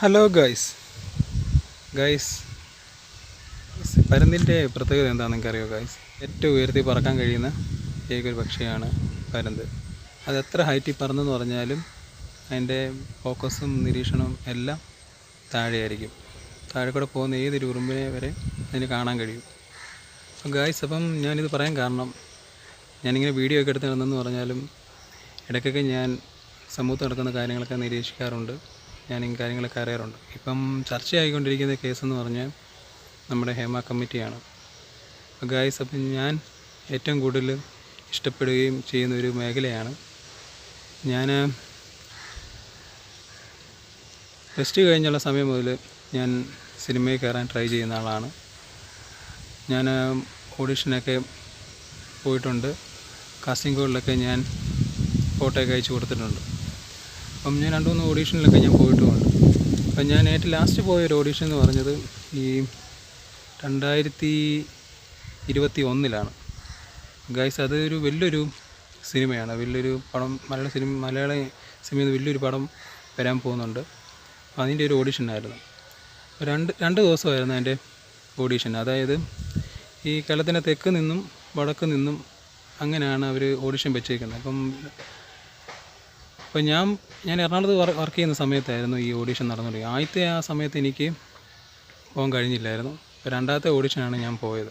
Hello guys guys പരുന്തിന്റെ പ്രത്യേകത എന്താണെന്ന് നിങ്ങൾക്കറിയോ ഗൈസ് ഏറ്റവും ഉയർത്തി പറക്കാൻ കഴിയുന്ന ഏകൊരു പക്ഷിയാണ് പരുന്ത്. അത് എത്ര ഹൈറ്റിൽ പറന്നെന്ന് പറഞ്ഞാലും അതിന്റെ ഫോക്കസും നിരീക്ഷണവും എല്ലാം താഴെയായിരിക്കും. താഴെ കൂടെ പോകുന്ന ഏതൊരു ഉറുമ്പിനെ വരെ അതിന് കാണാൻ കഴിയും. അപ്പം ഗായ്സ് അപ്പം ഞാനിത് പറയാൻ കാരണം ഞാനിങ്ങനെ വീഡിയോ ഒക്കെ എടുത്ത് നടന്നെന്ന് പറഞ്ഞാലും ഇടയ്ക്കൊക്കെ ഞാൻ സമൂഹത്തിൽ നടക്കുന്ന കാര്യങ്ങളൊക്കെ നിരീക്ഷിക്കാറുണ്ട്. ഞാൻ ഈ കാര്യങ്ങളൊക്കെ അറിയാറുണ്ട്. ഇപ്പം ചർച്ചയായിക്കൊണ്ടിരിക്കുന്ന കേസ് എന്ന് പറഞ്ഞാൽ നമ്മുടെ ഹേമ കമ്മിറ്റിയാണ്. ഗായ്സ് അപ്പം ഞാൻ ഏറ്റവും കൂടുതൽ ഇഷ്ടപ്പെടുകയും ചെയ്യുന്ന ഒരു മേഖലയാണ്. ഞാൻ പ്ലസ് ടു കഴിഞ്ഞുള്ള സമയം മുതൽ ഞാൻ സിനിമയിൽ കയറാൻ ട്രൈ ചെയ്യുന്ന ആളാണ്. ഞാൻ ഓഡിഷനൊക്കെ പോയിട്ടുണ്ട്. കാസ്റ്റിംഗ് കോളിലൊക്കെ ഞാൻ ഫോട്ടോ ഒക്കെ അയച്ചു കൊടുത്തിട്ടുണ്ട്. അപ്പം ഞാൻ രണ്ട് മൂന്ന് ഓഡീഷനിലൊക്കെ ഞാൻ പോയിട്ടുമുണ്ട്. അപ്പം ഞാൻ ഏറ്റവും ലാസ്റ്റ് പോയ ഒരു ഓഡീഷൻ എന്ന് പറഞ്ഞത് ഈ രണ്ടായിരത്തി ഇരുപത്തി ഒന്നിലാണ് ഗൈസ് അതൊരു വലിയൊരു സിനിമയാണ്. വലിയൊരു പടം മലയാള സിനിമ മലയാള സിനിമയിൽ വലിയൊരു പടം വരാൻ പോകുന്നുണ്ട്. അതിന്റെ ഒരു ഓഡീഷനായിരുന്നു രണ്ട് രണ്ട് ദിവസമായിരുന്നു എന്റെ ഓഡീഷൻ അതായത് ഈ കേരളത്തിന്റെ തെക്ക് നിന്നും വടക്ക് നിന്നും അങ്ങനെയാണ് അവർ ഓഡിഷൻ വെച്ചേക്കുന്നത്. അപ്പം അപ്പം ഞാൻ ഞാൻ എറണാകുളത്ത് വർക്ക് ചെയ്യുന്ന സമയത്തായിരുന്നു ഈ ഓഡിഷൻ നടന്നത്. ആദ്യത്തെ ആ സമയത്ത് എനിക്ക് പോകാൻ കഴിഞ്ഞില്ലായിരുന്നു. അപ്പോൾ രണ്ടാമത്തെ ഓഡിഷനാണ് ഞാൻ പോയത്.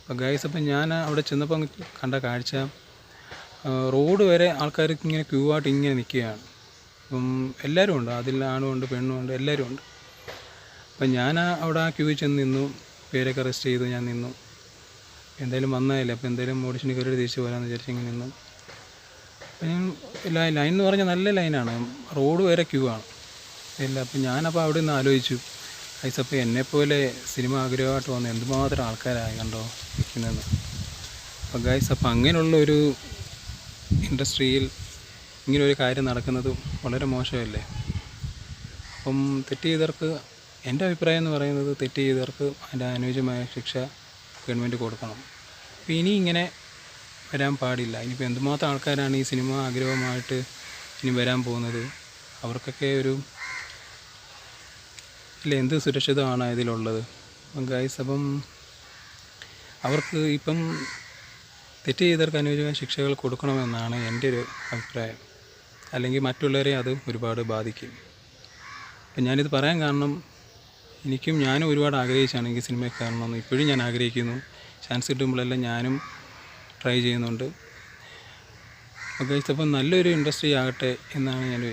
അപ്പോൾ ഗൈസ് അപ്പം ഞാൻ അവിടെ ചെന്നപ്പോൾ കണ്ട കാഴ്ച റോഡ് വരെ ആൾക്കാർ ഇങ്ങനെ ക്യൂ ആയിട്ട് ഇങ്ങനെ നിൽക്കുകയാണ്. അപ്പം എല്ലാവരും ഉണ്ട്. അതിൽ ആണും ഉണ്ട് പെണ്ണും ഉണ്ട് എല്ലാവരും ഉണ്ട്. അപ്പം ഞാൻ അവിടെ ആ ക്യൂവിൽ ചെന്ന് നിന്നു. പേരൊക്കെ റെസ്റ്റ് ചെയ്തു ഞാൻ നിന്നു. എന്തായാലും വന്നതല്ലേ. അപ്പോൾ എന്തായാലും ഓഡിഷന് കയറി തിരിച്ച് പോരാന്ന് വിചാരിച്ച് ഇങ്ങനെ നിന്നു. ലൈൻ ലൈൻ എന്ന് പറഞ്ഞാൽ നല്ല ലൈനാണ് റോഡ് വരെ ക്യൂ ആണ്. ഇല്ല അപ്പം ഞാനപ്പോൾ അവിടെ നിന്ന് ആലോചിച്ചു. ഐസപ്പം എന്നെപ്പോലെ സിനിമ ആഗ്രഹമായിട്ട് വന്ന എന്തുമാത്രം ആൾക്കാരായി കണ്ടോ നിൽക്കുന്നതെന്ന്. അപ്പം ഗൈസ് അപ്പം അങ്ങനെയുള്ള ഒരു ഇൻഡസ്ട്രിയിൽ ഇങ്ങനെ ഒരു കാര്യം നടക്കുന്നത് വളരെ മോശമല്ലേ? അപ്പം തെറ്റ് ചെയ്തവർക്ക് എന്റെ അഭിപ്രായം എന്ന് പറയുന്നത് തെറ്റ് ചെയ്തവർക്ക് അതിന്റെ അനുയോജ്യമായ ശിക്ഷ ഗവൺമെന്റ് കൊടുക്കണം. ഇനി ഇങ്ങനെ വരാൻ പാടില്ല. ഇനിയിപ്പോൾ എന്തുമാത്രം ആൾക്കാരാണ് ഈ സിനിമ ആഗ്രഹമായിട്ട് ഇനി വരാൻ പോകുന്നത്? അവർക്കൊക്കെ ഒരു ഇല്ല എന്ത് സുരക്ഷിതമാണ് ഇതിലുള്ളത്. അപ്പം ഗൈസ് അപ്പം അവർക്ക് ഇപ്പം തെറ്റ് ചെയ്തവർക്ക് അനുയോജ്യമായ ശിക്ഷകൾ കൊടുക്കണമെന്നാണ് എന്റെ ഒരു അഭിപ്രായം. അല്ലെങ്കിൽ മറ്റുള്ളവരെ അത് ഒരുപാട് ബാധിക്കും. അപ്പം ഞാനിത് പറയാൻ കാരണം എനിക്കും ഞാനും ഒരുപാട് ആഗ്രഹിച്ചാണ് എനിക്ക് സിനിമയിൽ കാണണമെന്ന്. ഇപ്പോഴും ഞാൻ ആഗ്രഹിക്കുന്നു. ചാൻസ് കിട്ടുമ്പോഴെല്ലാം ഞാനും ട്രൈ ചെയ്യുന്നുണ്ട്. ഓക്കെ അപ്പം നല്ലൊരു ഇൻഡസ്ട്രി ആകട്ടെ എന്നാണ് ഞാൻ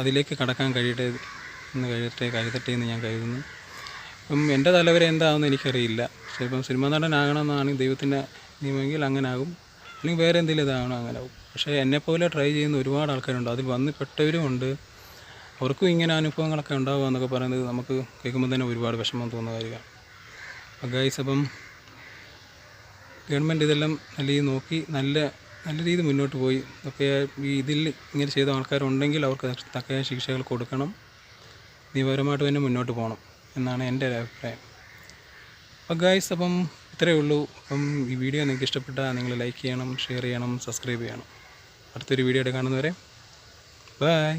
അതിലേക്ക് കടക്കാൻ കഴിയട്ടെ എന്ന് കഴിയട്ടെ കരുതട്ടെ എന്ന് ഞാൻ കരുതുന്നു. ഇപ്പം എന്റെ തലവര എന്താണെന്ന് എനിക്കറിയില്ല. ഇപ്പം സിനിമാ നടനാകണമെന്നാണ് ദൈവത്തിന്റെ നിയമെങ്കിൽ അങ്ങനെ ആകും അല്ലെങ്കിൽ വേറെ എന്തെങ്കിലും ഇതാകണം അങ്ങനെ ആകും പക്ഷേ എന്നെപ്പോലെ ട്രൈ ചെയ്യുന്ന ഒരുപാട് ആൾക്കാരുണ്ട്. അതിൽ വന്ന് പെട്ടവരും ഉണ്ട്. അവർക്കും ഇങ്ങനെ അനുഭവങ്ങളൊക്കെ ഉണ്ടാവുക എന്നൊക്കെ പറയുന്നത് നമുക്ക് കേൾക്കുമ്പോൾ തന്നെ ഒരുപാട് വിഷമം തോന്നുന്ന കാര്യമാണ്. അപ്പം ഗൈസ് അപ്പം ഗവൺമെന്റ് ഇതെല്ലാം നല്ല രീതിയിൽ നോക്കി നല്ല നല്ല രീതിയിൽ മുന്നോട്ട് പോയി. ഒക്കെ ഈ ഇതിൽ ഇങ്ങനെ ചെയ്ത ആൾക്കാരുണ്ടെങ്കിൽ അവർക്ക് തക്കതായ ശിക്ഷകൾ കൊടുക്കണം. നിയമപരമായിട്ട് തന്നെ മുന്നോട്ട് പോകണം എന്നാണ് എന്റെ ഒരു അഭിപ്രായം. അപ്പം ഗായ്സ് അപ്പം ഇത്രയേ ഉള്ളൂ. അപ്പം ഈ വീഡിയോ നിങ്ങൾക്ക് ഇഷ്ടപ്പെട്ടാൽ നിങ്ങൾ ലൈക്ക് ചെയ്യണം ഷെയർ ചെയ്യണം സബ്സ്ക്രൈബ് ചെയ്യണം. അടുത്തൊരു വീഡിയോ ആയിട്ട് കാണുന്നവരെ ബൈ